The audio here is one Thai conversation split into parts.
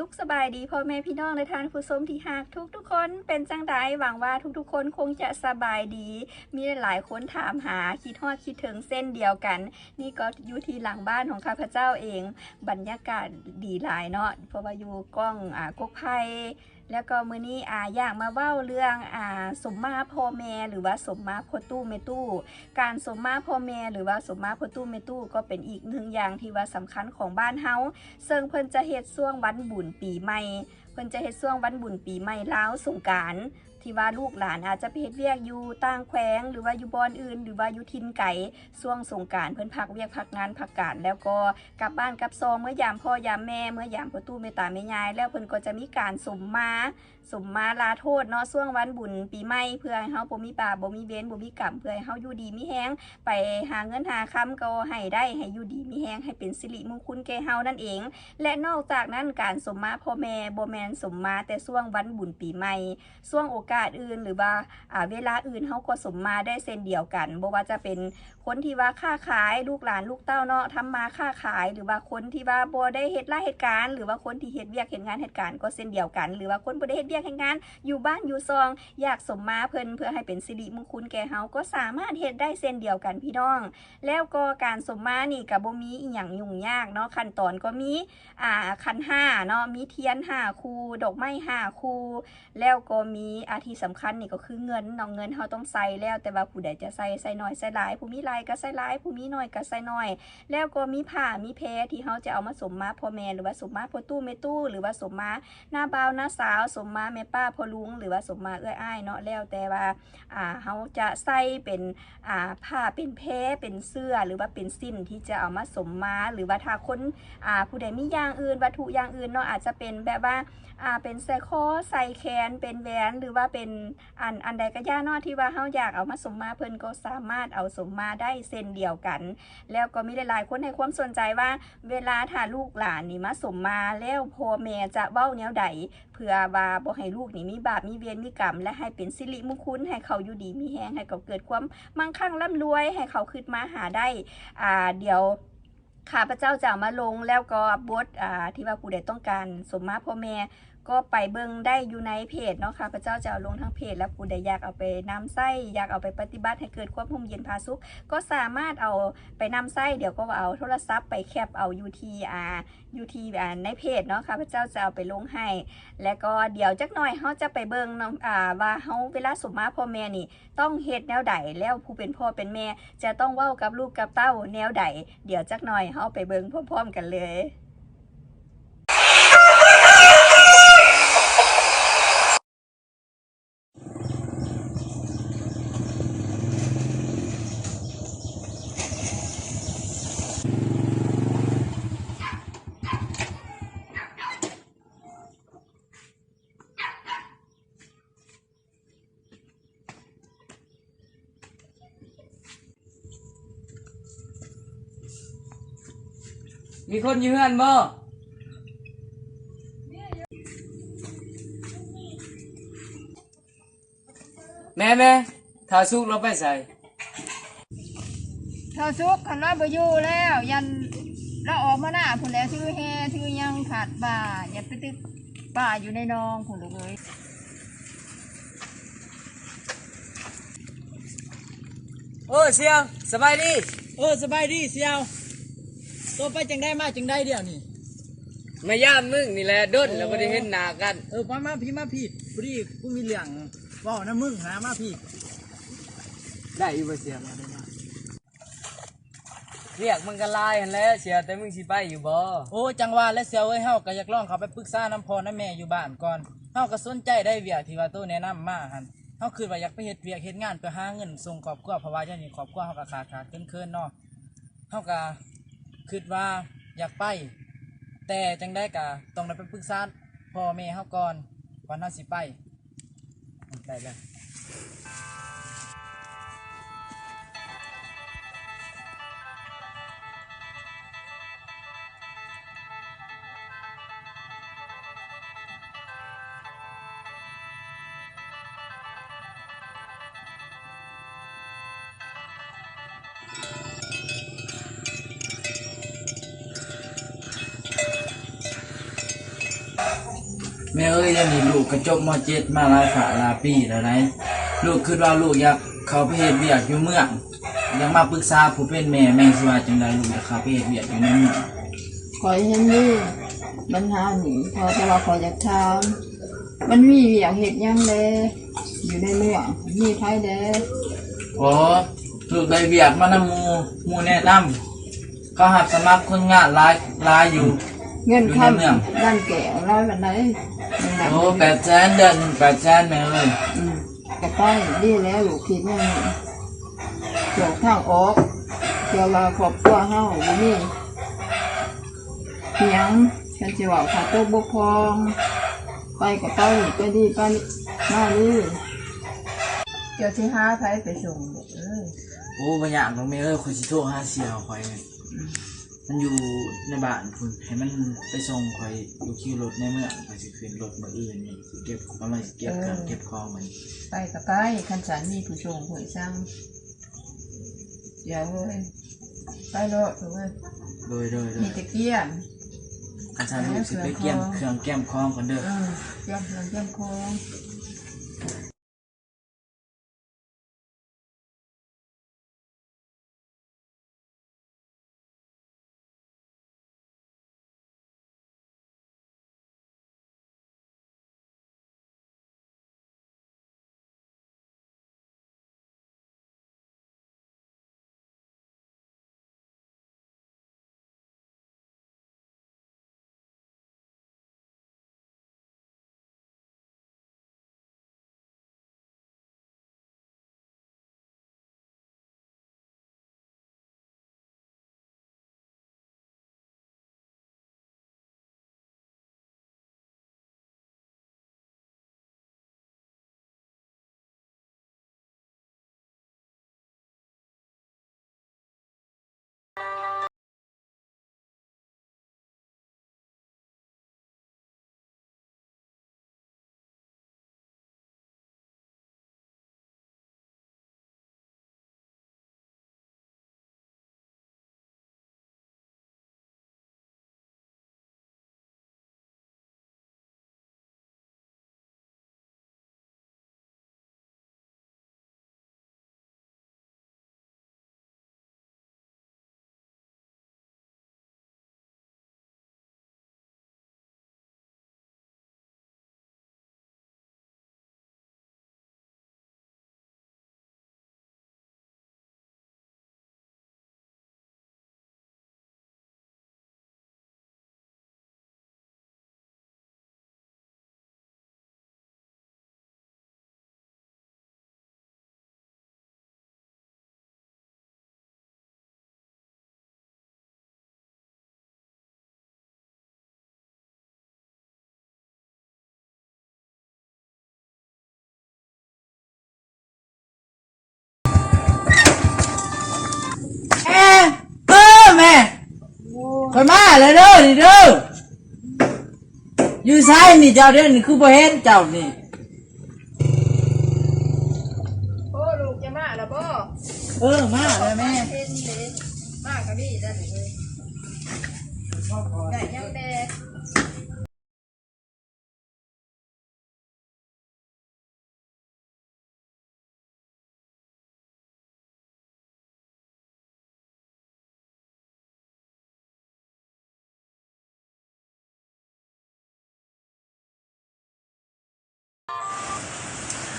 สุขสบายดีพ่อแม่พี่น้องและทานผู้ชมที่หักทุกทุกๆคนเป็นจังไดหวังว่าทุกๆ คนคงจะสบายดี มีหลายคนถามหาคิดฮอดคิดถึงเส้นเดียวกัน นี่ก็อยู่ที่หลังบ้านของข้าพเจ้าเอง บรรยากาศดีหลายเนาะเพราะว่าอยู่กล้องอ่ากกไผ่ แล้วก็มื้อนี้อ่าอยากมาเว้าเรื่องอ่าสมมาพ่อแม่หรือว่าสมมาพ่อตู้แม่ตู้ การสมมาพ่อแม่หรือว่าสมมาพ่อตู้แม่ตู้ก็เป็นอีกหนึ่งอย่างที่ว่าสำคัญของบ้านเฮาซึ่งเพิ่นจะเฮ็ดช่วงวันบุญปีใหม่ พิ่นจะเฮ็ดช่วงวันบุญปีใหม่ลาวสงกรารที่ว่าลูกหลานอาจจะไปเฮ็ดเวียกอยู่ต่างแขวงหรือว่าอยู่บอนอื่น หรือว่าอยู่ทินไก่ช่วงสงกรารเพิ่นพักเวียกพักงานพักการแล้วก็กลับบ้านกลับซองเมื่อยามพ่อยามแม่เมื่อยามพ่อตู้แม่ตาแม่ยาย แล้วเพิ่นก็จะมีการสมมา สมมาลาโทษเนาะช่วงวันบุญปีใหม่เพื่อให้เฮาบ่มีบาปบ่มีเวรบ่มีกรรมเพื่อให้เฮาอยู่ดีมีแฮงไปหาเงินหาคำก็ให้ได้ให้อยู่ดีมีแฮงให้เป็นสิริมงคลแก่เฮานั่นเอง และนอกจากนั้นการสมมาพ่อแม่บ่แมนสมมาแต่ช่วงวันบุญปีใหม่ช่วงโอกาสอื่นหรือว่าอ่าเวลาอื่นเฮาก็สมมาได้เช่นเดียวกันบ่ว่าจะเป็นคนที่ว่าค้าขายลูกหลานลูกเต้าเนาะทำมาค้าขาย หรือว่าคนที่ว่าบ่ได้เฮ็ดรายเหตุการณ์หรือว่าคนที่เฮ็ดเวียกเฮ็ดงานเหตุการณ์ก็เช่นเดียวกัน หรือว่าคนบ่ได้เฮ็ดเวียกเฮ็ดงาน อยู่บ้านอยู่ซอง อยากสมมาเพิ่นเพื่อให้เป็นสิริมงคลแก่เฮาก็สามารถเฮ็ดได้เช่นเดียวกันพี่น้อง แล้วก็การสมมานี่ก็บ่มีอีหยังยุ่งยากเนาะขั้นตอนก็มีอ่าคันห้าเนาะมีเทียนห้าคูดอกไม้ห้าคูแล้วก็มีอาที่สำคัญนี่ก็คือเงินเนาะเงินเฮาต้องใส่แล้วแต่ว่าผู้ใดจะใส่ใส่น้อยใส่หลายผู้มีหลายก็ใส่หลายผู้มีน้อยก็ใส่น้อย แล้วก็มีผ้ามีแพที่เฮาจะเอามาสมมาพ่อแม่หรือว่าสมมาพ่อตู้แม่ตู้หรือว่าสมมาหน้าบ่าวหน้าสาวสมมาแม่ป้าพ่อลุงหรือว่าสมมาเอื้ออ้ายเนาะแล้วแต่ว่าอ่าเฮาจะใส่เป็นอ่าผ้าเป็นแพรเป็นเสื้อหรือว่าเป็นสิ้นที่จะเอามาสมมาหรือว่าถ้าคนอ่าผู้ใดมีอย่างอื่น วัตถุอย่างอื่นเนาะอาจจะเป็นแบบว่าอ่าเป็นใส่คอใส่แขนเป็นแหวนหรือว่าเป็นอันอันใดก็ย่าเนาะที่ว่าเฮาอยากเอามาสมมาเพิ่นก็สามารถเอาสมมาได้เส้นเดียวกัน แล้วก็มีหลายๆคนให้ความสนใจว่าเวลาถ้าลูกหลานนี่มาสมมาแล้วพ่อแม่จะเว้าแนวใดเพื่อว่าบ่ให้ลูกนี่มีบาปมีเวียนมีกรรม และให้เป็นสิริมงคลให้เขาอยู่ดีมีแห้งให้เขาเกิดความมั่งคั่งร่ำรวย ให้เขาขึ้นมาหาได้อ่าเดี๋ยวข้าพเจ้าจะมาลงแล้วก็บทอ่าที่ว่าผู้ใดต้องการสมมาพ่อแม่ ก็ไปเบิ่งได้อยู่ในเพจเนาะค่ะพระเจ้าจะเอาลงทั้งเพจ แล้วผู้ใดอยากเอาไปนำไส้อยากเอาไปปฏิบัติให้เกิดความร่มเย็นพาสุขก็สามารถเอาไปนำไส้เดี๋ยวก็เอาโทรศัพท์ไปแคปเอายูทีอายูทีอ่าในเพจเนาะค่ะพระเจ้าจะเอาไปลงให้ และก็เดี๋ยวจักหน่อยเขาจะไปเบิ่งอ่าว่าเขาเวลาสมมาพ่อแม่นี่ ต้องเฮ็ดแนวใดแล้วผู้เป็นพ่อเป็นแม่ จะต้องเว้ากับลูกกับเต้าแนวใดเดี๋ยวจักหน่อยเขาไปเบิ่งพร้อมๆกันเลย มีคนอยู่เฮือนบ่แม่แม่ถ้าสุกเราไปใส่เท่าซุกคันว่าบ่อยู่แล้ว ยันเราออกมาหน้าพุ่นแล้วชื่อแฮชื่อยังขาดป่าอย่าไปตึกป่าอยู่ในนองพุ่นเลยโอ้เสียวสบายดี เออสบายดีเสียว ตัวไปจังได้มาจังได้เดียวนี่มาย่ามมึงนี่แหละด้นแล้วบ่ได้เห็นหน้ากัน เออมามาพี่มาพี่พอดีกูมีเรื่องเว่านะมึงหามาพี่ได้อยู่บ่เสียวเรียกมึงก็ลายหั่นแหล้วเสียแต่มึงสิไปอยู่บ่โอ้จังหวะและเสียวเอ้ยเฮาก็อยากลองเขาไปปรึกษาน้ำพ่อน้ำแม่อยู่บ้านก่อนเฮาก็สนใจได้เวียกที่ว่าตัวแนะนำมาหั่นเฮาคือว่าอยากไปเฮ็ดเวียกเฮ็ดงานเพื่อหาเงินส่งครอบครัวเพราะว่าอย่างนี้ครอบครัวเฮาก็ขาดขาดเกินเคินๆเนาะเฮาก็ คิดว่าอยากไป แต่จังได้กะต้องได้ไปปรึกษาพ่อแม่เฮาก่อนก่อนเฮาสิไปได้เลย แม่เอ้ยยังนี่ลูกกระจบมเจ็ดมาหลายฝาหลายปีแล้วไหนลูกคิดว่าลูกอยากเข้าไปเฮ็ดเวียกอยู่เมืองอยากมาปรึกษาผู้เป็นแม่แม่สิว่าจังไดลูกจะเข้าไปเฮ็ดเวียกอยู่ในเมืองขอยเห็นนี่ปัญหาหนีพอแต่ว่าขอยอยากถามมันมีอยากเห็ดหยังเลยอยู่ในเมืองมีไผเด้โอ้ลูกได้เวียกมานำหมู่หมู่แนะนำเขาหับสมัครคนงานหลายหลายอยู่ เงินอยู่ในเมืองคำด้านแก้วร้อยวันไหนมันหนักโอ้แปดแสนเดือนหนึ่งแปดแสนแม่เอ้ยอืมกระไปดีแล้วลูกคิดแม่นี่เกี่ยวทางออกเกี่ยวมาครอบครัวเฮาบ่มีเพียงฉันจะว่าขาดตัวบกพร่องไปกับไปไปดีไปมาดีเดี๋ยวสิหาไผไปส่งเด้อเอ้ยโอ้บางอย่างน้องแม่เอ้ยคนสิโทรหาเสียข่อย มันอยู่ในบ้านคุณให้มันไปส่งข่อยอยู่คิวรถในเมืองข่อยสิขึ้นรถมื้ออื่นนี่สิเก็บประมาณสิเก็บเครื่องเก็บของมันไปกับไปคันสันมีผู้ส่งผู้สั่งเดี๋ยวเว้ยไปรถเว้ยโดยโดยโดมียตะเกียงอาจารย์ลูกสิไปเกี่ยมเครื่องแก้มคองก่อนเด้อเออเกียงเกียงเกียงโค้ง ข่อยมาเลยเด้อนี่เด้ออยู่ซ้ายนี่เจ้าเด้อนี่คือบ่เห็นเจ้านี่โอ้ลูกจะมาแล้วบ่เออมาเลยแม่เห็นเด้มาก็ดีได้เลยได้ยังแด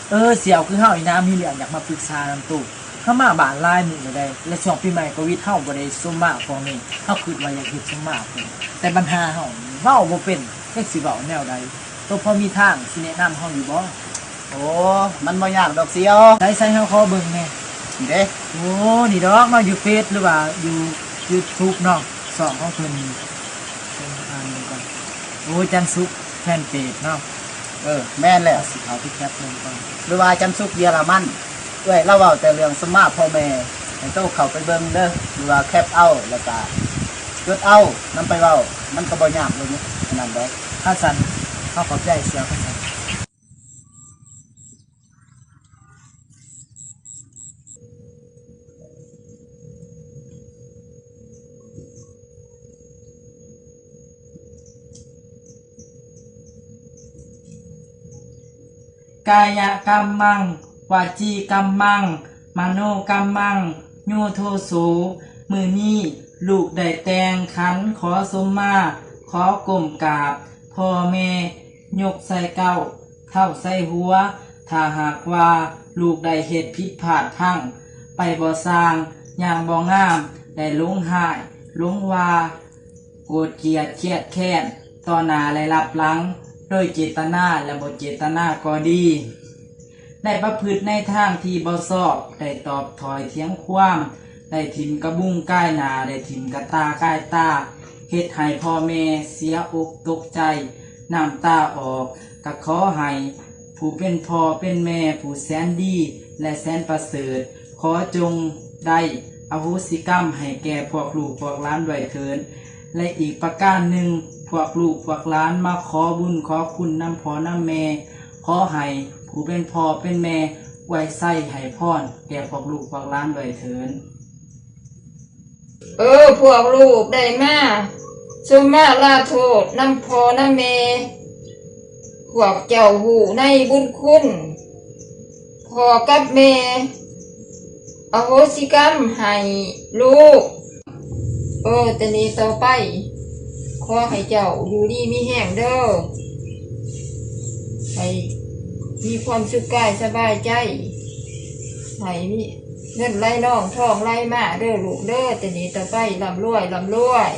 เออเสี่ยวคือเฮาอีน้ำมีเรื่องอยากมาปรึกษานำตู้เข้ามาบ้านหลายมื้อได้และช่วงปีใหม่โควิดเฮาบ่ได้ซุ่มมากพวกนี้เฮาคิดว่าอยากเฮ็ดซุ่มมากพุ่นแต่ปัญหาเฮาเว้าบ่เป็นจักสิเว้าแนวใดตัวพอมีทางสิแนะนำเฮาอยู่บ่โอ้มันบ่ยากดอกเสียวใช้ใช้เฮาขอเบิ่งแหน่นี่เด้โอ้นี่ดอกเนาะอยู่เฟซหรือว่าอยู่ YouTube เนาะสองของเพิ่นเป็นอ่านดูก่อนโอ้จันซุกแฟนเพจเนาะ เออแม่นแล้วสิเอาที่แคปลงก่อนหรือว่าจันสุกเยอรมันด้วยเราเว้าแต่เรื่องสมาพ่อแม่ให้โตเขาไปเบิ่งเด้อหรือว่าแคปเอาแล้วก็จดเอานำไปเว้ามันก็บ่ยากเลยนี่อันนั่นดอกข้าสันเขาขอบใจเสียวข้าสัน กายกรรมังวาจีกรรมังมโนกรรมังโยโทโสมือนี้ลูกได้แตงขันขอสมมาขอกลมกราบพ่อแม่ยกใส่เก้า เท่าใส่หัว ถ้าหากว่าลูกได้เหตุผิดพลาดทั้งไปบ่สร้างอย่างบ่งาม ได้หลงหายหลงวาโกรธเกลียดเครียดแค้นต่อหน้าและรับหลัง โดยเจตนาและบ่เจตนาก็ดี ได้ประพฤติในทางที่บ่ชอบ ได้ตอบถอยเทียงความได้ถิ่มกระบุ้งก้ายนา ได้ถิ่มกระตาก้ายตาเฮ็ดให้พ่อแม่เสียอกตกใจน้ำตาออกก็ขอให้ผู้เป็นพ่อเป็นแม่ผู้แสนดี และแสนประเสริฐ ขอจงได้อโหสิกรรมให้แก่พวกลูกพวกล้านด้วยเถิน และอีกประการหนึ่งพวกลูกพวกหล้านมาขอบุญขอคุณน้ำพ่อน้ำแม่ขอให้ผู้เป็นพ่อเป็นแม่ไว้ใส่ให้พรแก่พวกลูกพวกหล้านด้วยเถินเออพวกลูกได้มาสุมาลาโทษน้ำพอน้ำเมพวกเจ้าหูในบุญคุณพอกับเมอโหสิกรรมให้ลูก เออแต่นี้ต่อไป ขอให้เจ้าอยู่ดีมีแห้งเด้อให้มีความสุขกายสบายใจให้มีเงินไหลน่องทองไล่มาเด้อลูกเด้อแต่นี้ต่อไปลำรวยลำรวย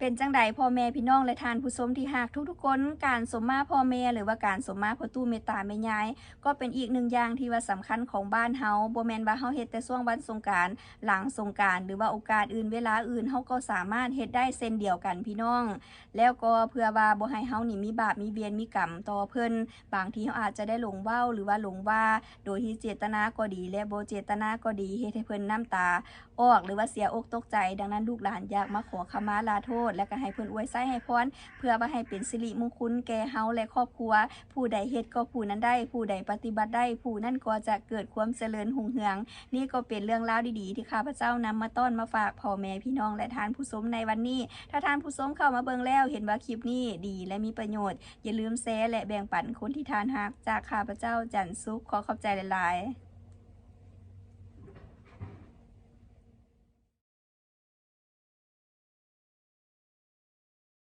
เป็นจังใดพ่อแม่พี่น้องและทานผู้ชมที่หากทุกๆคนการสมมาพ่อแม่หรือว่าการสมมาพ่อตู้เมตตาแม่ยายก็เป็นอีกหนึ่งอย่างที่ว่าสำคัญของบ้านเฮาบ่แมนว่าเฮาเฮ็ดแต่ช่วงวันสงการหลังสงการหรือว่าโอกาสอื่นเวลาอื่นเฮาก็สามารถเฮ็ดได้เช่นเดียวกันพี่น้อง แล้วก็เพื่อว่าบ่ให้เฮานี่มีบาปมีเวียนมีกรรมต่อเพิ่นบางทีเฮาอาจจะได้หลงเว้าหรือว่าหลงว่า โดยที่เจตนาก็ดีและบ่เจตนาก็ดีเฮ็ดให้เพิ่นน้ำตาออกหรือว่าเสียอกตกใจ ดังนั้นลูกหลานอยากมาขอขมาลาโทษและก็ให้เพิ่นอวยไส้ให้พรเพื่อว่าให้เป็นสิริมงคลแก่เฮาและครอบครัว ผู้ใดเฮ็ดก็ผู้นั้นได้ ผู้ใดปฏิบัติได้ ผู้นั้นก็จะเกิดความเจริญหุ่งเฮือง นี่ก็เป็นเรื่องราวดีๆ ที่ข้าพเจ้านำมาต้อนมาฝากพ่อแม่พี่น้องและทานผู้ชมในวันนี้ ถ้าทานผู้ชมเข้ามาเบิ่งแล้วเห็นว่าคลิปนี้ดีและมีประโยชน์ อย่าลืมแชร์และแบ่งปันคนที่ทานฮักจากข้าพเจ้าจันทร์ซุกขอขอบใจหลายๆ